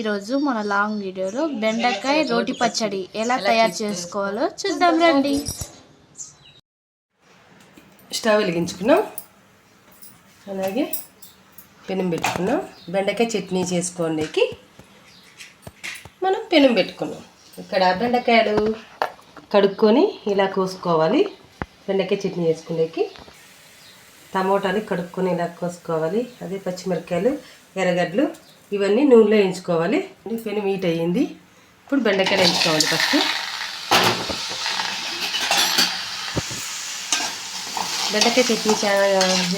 ఈరోజు మన లాంగ్ వీడియోలో బెండకాయ రోటి పచ్చడి ఎలా తయారు చేసుకోవాలో చూద్దాం రండి. స్టవ్ వెలిగించుకున్నాం. అలాగే పెనం పెట్టుకున్నాం. బెండకాయ చట్నీ చేసుకోండికి మనం పెనం పెట్టుకున్నాం. ఇక్కడ బెండకాయలు కడుక్కొని ఇలా కోసుకోవాలి. బెండకాయ చట్నీ చేసుకునేకి టమోటాలు కడుక్కొని ఇలా కోసుకోవాలి. అదే పచ్చిమిరపకాయలు ఎర్రగడ్డలు ఇవన్నీ నూనెలో వేయించుకోవాలి. పెను మీట్ అయ్యింది. ఇప్పుడు బెండకాయలు వేయించుకోవాలి ఫస్ట్. బెండకాయ చట్నీ చాలా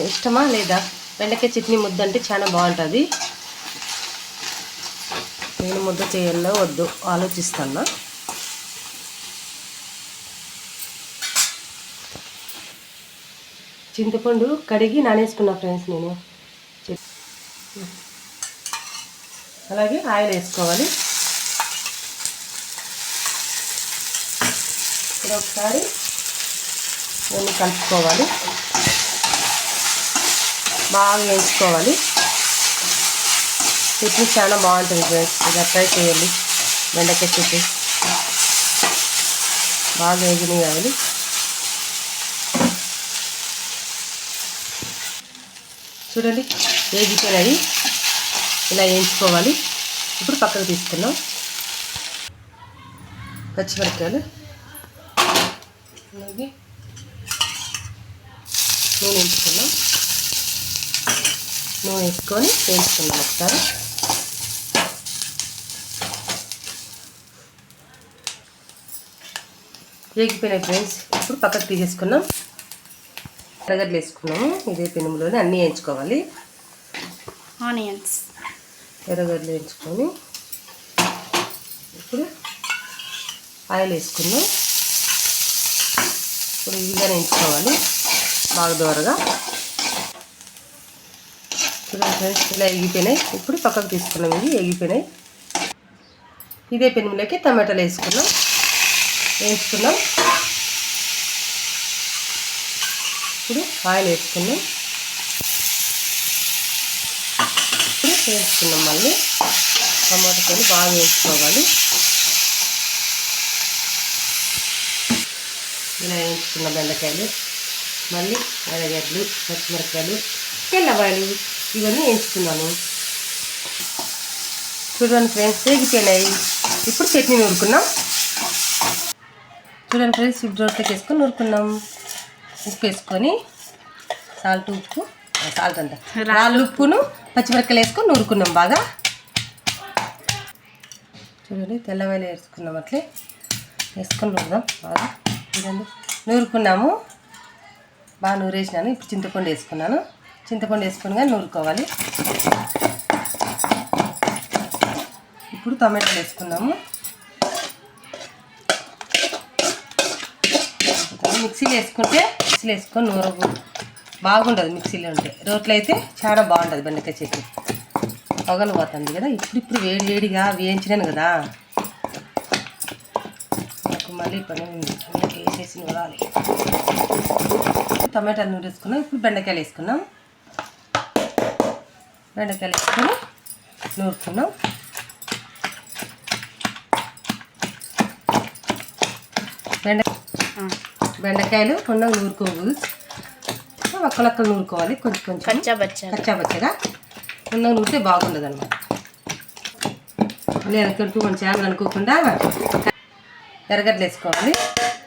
ఇష్టమా లేదా? బెండకాయ చట్నీ ముద్ద అంటే చాలా బాగుంటుంది. నేను ముద్ద చేయాలో వద్దు ఆలోచిస్తున్నా. చింతపండు కడిగి నానేసుకున్నా ఫ్రెండ్స్ నేను. అలాగే ఆయిల్ వేసుకోవాలి. ఇప్పుడు ఒకసారి ఇవన్నీ కలుపుకోవాలి. బాగా వేసుకోవాలి. చట్నీ చాలా బాగుంటుంది ఫ్రెండ్స్. ఇలా ట్రై చేయండి. బెండకాయ చట్నీ. బాగా వేగినాయి కావాలి చూడండి వేగిపోయినవి ఇలా వేయించుకోవాలి. ఇప్పుడు పక్కకు తీసుకున్నాం పచ్చిమిరపకాయలు. అలాగే నూనె వేసుకున్నాం నూనె వేసుకొని వేయించుకున్నాం ఒకసారి. వేగిపోయినాయి ఫ్రెండ్స్. ఇప్పుడు పక్కకు తీసేసుకున్నాం ఎర్రగడ్డలు వేసుకున్నాము. ఇదే పెనుములోనే అన్నీ వేయించుకోవాలి. ఆనియన్స్. ఎర్రగడ్డలు వేయించుకొని ఇప్పుడు ఆయిల్ వేసుకున్నాం ఇప్పుడు ఇవిగా వేయించుకోవాలి. బాగా దూరగా. చూడండి ఫ్రెండ్స్ ఇలా ఎగిపోయినాయి. ఇప్పుడు పక్కకు తీసుకున్నాం ఇవి ఎగిపోయినాయి. ఇదే పెనుములోకి టమాటాలు వేసుకున్నాం వేయించుకున్నాం ఇప్పుడు ఆయిల్ వేసుకున్నాం. ఇప్పుడు వేసుకున్నాం మళ్ళీ టమాటాలు బాగా వేసుకోవాలి ఇలా వేయించుకున్న బెండకాయలు మళ్ళీ ఎర్రగడ్డలు పచ్చిమిరపకాయలు తెల్లవాయలు ఇవన్నీ వేయించుకున్నాను. చూడండి ఫ్రెండ్స్ వేగిపోయినాయి ఇప్పుడు చట్నీ నూరుకున్నాం. చూడండి ఫ్రెండ్స్ ఇప్పుడు రోట్లోకి వేసుకొని నూరుకున్నాం. ఉప్పు వేసుకొని సాల్ట్ ఉప్పు సాల్ట్ అంట రాళ్ళు. ఉప్పును పచ్చిమిరపకాయలు వేసుకొని నూరుకున్నాం బాగా. చూడండి తెల్లవాయలు వేసుకున్నాం అట్లే. వేసుకొని నూరుదాం బాగా. చూడండి నూరుకున్నాము. బాగా నూరేసినాను. ఇప్పుడు చింతపండు వేసుకున్నాను. చింతపండు వేసుకొని కానీ నూరుకోవాలి. ఇప్పుడు టమాటాలు వేసుకున్నాము. మిక్సీలో వేసుకుంటే మిక్సీలో వేసుకొని నూరగు బాగుండదు మిక్సీలో ఉంటే. రోట్లో అయితే చాలా బాగుంటుంది బెండకాయ చట్నీ పొగలు పోతుంది కదా ఇప్పుడు ఇప్పుడు వేడి వేడిగా వేయించినాను కదా. నాకు మళ్ళీ పని ఉంది. వేసేసి నూరాలి. టమాటాలు నూరేసుకున్నాం. ఇప్పుడు బెండకాయలు వేసుకున్నాం. బెండకాయలు వేసుకొని నూరుకున్నాం. బెండ బెండకాయలు కొండ నూరుకోవు ఒక్కలొక్కలు నూరుకోవాలి. కొంచెం కొంచెం. కచ్చా బచ్చా కచ్చా పచ్చగా. ఉన్న నూరితే బాగుండదు అనమాట మళ్ళీ వెనకడుకు కొంచెం ఏమని అనుకోకుండా ఎర్రగడ్డలు వేసుకోవాలి.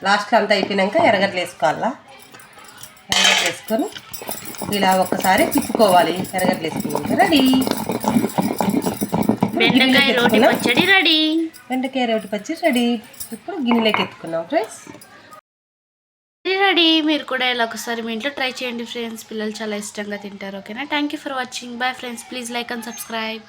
లాస్ట్లో అంతా అయిపోయినాక ఎర్రగడ్డలు వేసుకోవాలా? ఎర్రగడ్డలు వేసుకొని ఇలా ఒక్కసారి తిప్పుకోవాలి. ఎర్రగడ్డలు వేసుకుని రెడీ. బెండకాయ రోటి పచ్చడి రెడీ. బెండకాయ రోటి పచ్చి రెడీ. ఇప్పుడు గిన్నెలోకి ఎత్తుకున్నాం ఫ్రెండ్స్. రెడీ. మీరు కూడా ఇలా ఒకసారి మీ ఇంట్లో ట్రై చేయండి ఫ్రెండ్స్. పిల్లలు చాలా ఇష్టంగా తింటారు ఓకేనా? Thank you for watching bye friends please like and subscribe